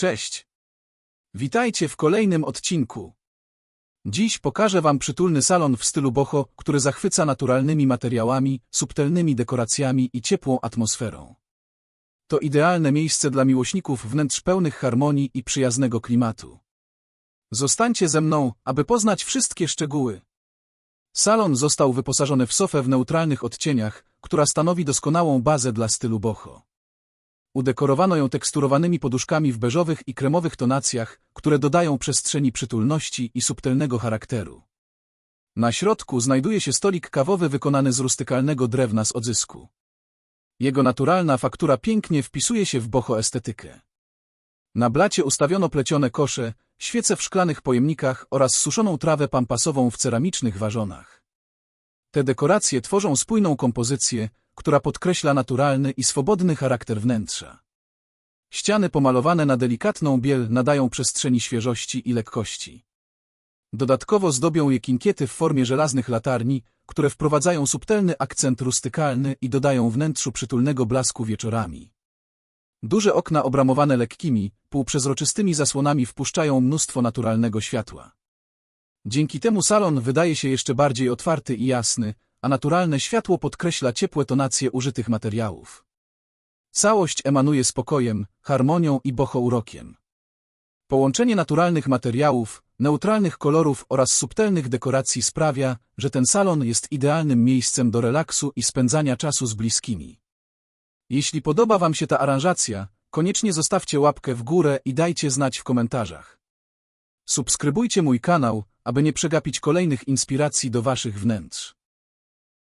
Cześć! Witajcie w kolejnym odcinku. Dziś pokażę Wam przytulny salon w stylu boho, który zachwyca naturalnymi materiałami, subtelnymi dekoracjami i ciepłą atmosferą. To idealne miejsce dla miłośników wnętrz pełnych harmonii i przyjaznego klimatu. Zostańcie ze mną, aby poznać wszystkie szczegóły. Salon został wyposażony w sofę w neutralnych odcieniach, która stanowi doskonałą bazę dla stylu boho. Udekorowano ją teksturowanymi poduszkami w beżowych i kremowych tonacjach, które dodają przestrzeni przytulności i subtelnego charakteru. Na środku znajduje się stolik kawowy wykonany z rustykalnego drewna z odzysku. Jego naturalna faktura pięknie wpisuje się w boho estetykę. Na blacie ustawiono plecione kosze, świece w szklanych pojemnikach oraz suszoną trawę pampasową w ceramicznych ważonach. Te dekoracje tworzą spójną kompozycję, która podkreśla naturalny i swobodny charakter wnętrza. Ściany pomalowane na delikatną biel nadają przestrzeni świeżości i lekkości. Dodatkowo zdobią je kinkiety w formie żelaznych latarni, które wprowadzają subtelny akcent rustykalny i dodają wnętrzu przytulnego blasku wieczorami. Duże okna obramowane lekkimi, półprzezroczystymi zasłonami wpuszczają mnóstwo naturalnego światła. Dzięki temu salon wydaje się jeszcze bardziej otwarty i jasny, a naturalne światło podkreśla ciepłe tonacje użytych materiałów. Całość emanuje spokojem, harmonią i bohourokiem. Połączenie naturalnych materiałów, neutralnych kolorów oraz subtelnych dekoracji sprawia, że ten salon jest idealnym miejscem do relaksu i spędzania czasu z bliskimi. Jeśli podoba Wam się ta aranżacja, koniecznie zostawcie łapkę w górę i dajcie znać w komentarzach. Subskrybujcie mój kanał, aby nie przegapić kolejnych inspiracji do Waszych wnętrz.